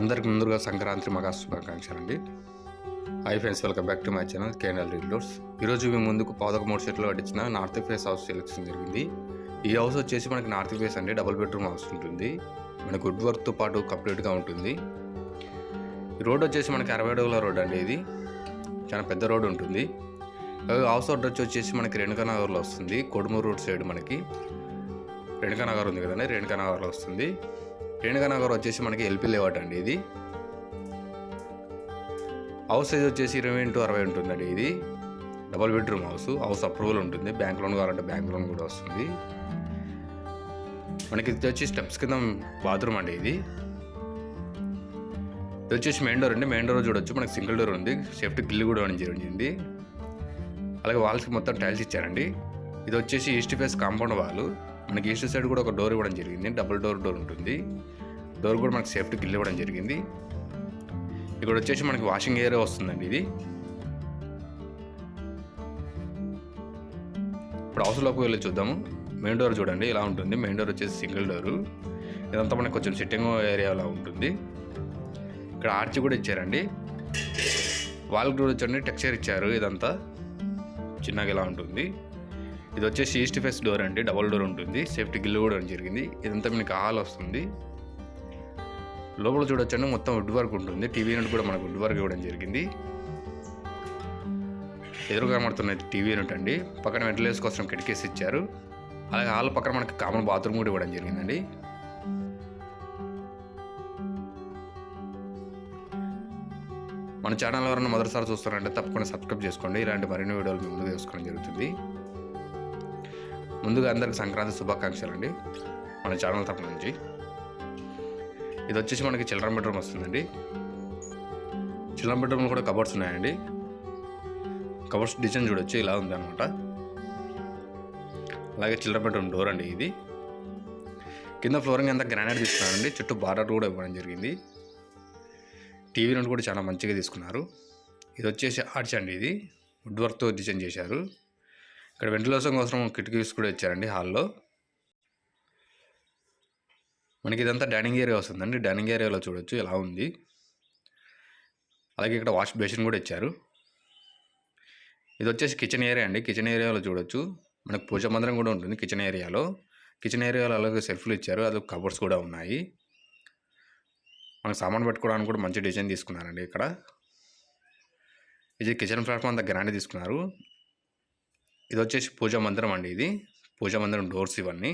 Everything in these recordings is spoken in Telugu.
అందరికి ముందుగా సంక్రాంతి మగా శుభాకాంక్షలు అండి hi friends welcome back to my channel KNL రీల్డోర్స్ ఈరోజు మేము ముందుకు పాదక మూడు సెట్లు కట్టించిన నార్త్ ఫేస్ హౌస్ సెలెక్షన్ జరిగింది. ఈ హౌస్ వచ్చేసి మనకి నార్త్ ఫేస్ అండి డబుల్ బెడ్రూమ్ హౌస్ ఉంటుంది. మనకి వుడ్ వర్క్తో పాటు కంప్లీట్గా ఉంటుంది. ఈ రోడ్ వచ్చేసి మనకి అరవై అడుగుల రోడ్ అండి ఇది. చాలా పెద్ద రోడ్ ఉంటుంది. హౌస్ అడ్రస్ వచ్చేసి మనకి రేణుకా నగర్లో వస్తుంది. కొడుమూరు రోడ్ సైడ్ మనకి రేణుకా నగర్ ఉంది కదండి రేణుకా నగర్లో వస్తుంది. రేణుకానగర్ వచ్చేసి మనకి ఎల్పీ లేఅవుట్ అండి ఇది. హౌస్ సైజ్ వచ్చేసి ఇరవై ఇంటూ అరవై ఉంటుందండి ఇది. Double bedroom house house approval ఉంటుంది. బ్యాంక్ లోన్ కావాలంటే బ్యాంక్ లోన్ కూడా వస్తుంది. మనకి ఇది వచ్చి స్టెప్స్ కింద బాత్రూమ్ అండి ఇది. ఇది వచ్చేసి మెయిన్ డోర్ అండి. మెయిన్ డోర్ చూడొచ్చు. మనకి సింగిల్ డోర్ ఉంది. సేఫ్టీ గిల్లు కూడా అని జరిగింది అలాగే వాల్స్కి మొత్తం టైల్స్ ఇచ్చారండి. ఇది వచ్చేసి ఈస్ట్ ఫేస్ కాంపౌండ్ వాల్ మనకి ఈస్ట్ సైడ్ కూడా ఒక డోర్ ఇవ్వడం జరిగింది. డబుల్ డోర్ డోర్ ఉంటుంది. డోర్ కూడా మనకి సేఫ్టీ గిల్ ఇవ్వడం జరిగింది. ఇక్కడ వచ్చేసి మనకి వాషింగ్ ఏరియా వస్తుందండి ఇది. ఇప్పుడు హౌస్లోకి వెళ్ళి చూద్దాము. మెయిన్ డోర్ చూడండి ఇలా ఉంటుంది. మెయిన్ డోర్ వచ్చేసి సింగిల్ డోరు ఇదంతా మనకి కొంచెం సిట్టింగ్ ఏరియాలో ఉంటుంది. ఇక్కడ ఆర్చి కూడా ఇచ్చారండి. వాళ్ళకి కూడా చూడండి టెక్స్చర్ ఇచ్చారు ఇదంతా. చిన్నగా ఇలా ఉంటుంది. ఇది వచ్చేసి ఈస్ట్ ఫేస్ డోర్ అండి డబల్ డోర్ ఉంటుంది. సేఫ్టీ గిల్లు కూడా జరిగింది. ఇదంతా మీకు హాల్ వస్తుంది. లోపల చూడొచ్చండి మొత్తం వుడ్ వర్క్ ఉంటుంది. టీవీ యూనిట్ కూడా మనకు వుడ్ వర్క్ ఇవ్వడం జరిగింది. ఎదురు కనబడుతున్నది టీవీ యూనిట్ అండి. పక్కన వెంటిలేషన్ కోసం కిటికీస్ ఇచ్చారు. అలాగే హాల్ పక్కన మనకి కామన్ బాత్రూమ్ కూడా ఇవ్వడం జరిగిందండి. మన ఛానల్ ఎవరైనా మొదటిసారి చూస్తున్నారంటే తప్పకుండా సబ్స్క్రైబ్ చేసుకోండి. ఇలాంటి మరిన్ని వీడియోలు మీ ముందు తీసుకోవడం జరుగుతుంది. ముందుగా అందరికి సంక్రాంతి శుభాకాంక్షలు అండి మన ఛానల్ తరపు నుంచి. ఇది వచ్చేసి మనకి చిల్డ్రన్ బెడ్రూమ్ వస్తుందండి. చిల్డ్రన్ బెడ్రూమ్లో కూడా కబోర్డ్స్ ఉన్నాయండి. కబోర్డ్స్ డిజైన్ చూడొచ్చు ఇలా ఉంది అనమాట అలాగే చిల్డ్రన్ బెడ్రూమ్ డోర్ అండి ఇది. కింద ఫ్లోరింగ్ అంతా గ్రానైట్ తీసుకున్నారండి. చుట్టూ బార్డర్ కూడా ఇవ్వడం జరిగింది. టీవీ నుండి కూడా చాలా మంచిగా తీసుకున్నారు. ఇది వచ్చేసి ఆర్చ్ అండి ఇది. వుడ్ వర్క్తో డిజైన్ చేశారు. ఇక్కడ వెంటిలేషన్ కోసం కిటికీస్ కూడా ఇచ్చారండి హాల్లో. మనకి ఇదంతా డైనింగ్ ఏరియా వస్తుందండి. డైనింగ్ ఏరియాలో చూడొచ్చు ఎలా ఉంది. అలాగే ఇక్కడ వాష్ బేసిన్ కూడా ఇచ్చారు. ఇది వచ్చేసి కిచెన్ ఏరియా అండి. కిచెన్ ఏరియాలో చూడొచ్చు. మనకు పూజ మందిరం కూడా ఉంటుంది కిచెన్ ఏరియాలో. కిచెన్ ఏరియాలో అలాగే సెల్ఫ్లు ఇచ్చారు. అది కబోర్డ్స్ కూడా ఉన్నాయి. మనకు సామాన్ పెట్టుకోవడానికి కూడా మంచి డిజైన్ తీసుకున్నారండి ఇక్కడ. ఇది కిచెన్ ప్లాట్ఫామ్ అంత గ్రాండ్ తీసుకున్నారు. ఇది వచ్చేసి పూజా మందిరం అండి ఇది. పూజా మందిరం డోర్స్ ఇవన్నీ.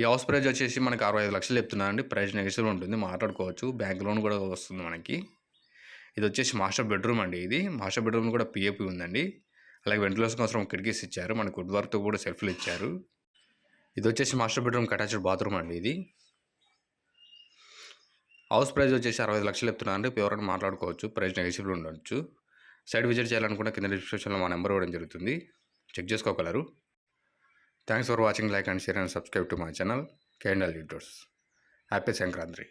ఈ హౌస్ ప్రైజ్ వచ్చేసి మనకి అరవై ఐదు లక్షలు చెప్తున్నారండి. ప్రైజ్ నెగటివ్ ఉంటుంది. మాట్లాడుకోవచ్చు. బ్యాంక్ లోన్ కూడా వస్తుంది మనకి. ఇది వచ్చేసి మాస్టర్ బెడ్రూమ్ అండి ఇది. మాస్టర్ బెడ్రూమ్ కూడా పిఏపి ఉందండి. అలాగే వెంటిలేషన్ కోసం కిటికీస్ ఇచ్చారు. మనకు వుడ్ వర్క్తో కూడా సెల్ఫ్లు ఇచ్చారు. ఇది వచ్చేసి మాస్టర్ బెడ్రూమ్ అటాచ్డ్ బాత్రూమ్ అండి ఇది. హౌస్ ప్రైస్ వచ్చేసి అరవై ఐదు లక్షలు చెప్తున్నారండి ఎవరైనా మాట్లాడుకోవచ్చు ప్రైస్ నెగటివ్లో ఉండొచ్చు. సైడ్ విజిట్ చేయాలనుకుంటే కింద డిస్క్రిప్షన్లో మా నెంబర్ ఇవ్వడం జరుగుతుంది. చెక్ చేసుకోగలరు. Thanks for watching like and share and subscribe to my channel కేండల్ యూటర్స్ హ్యాపీ సంక్రాంతి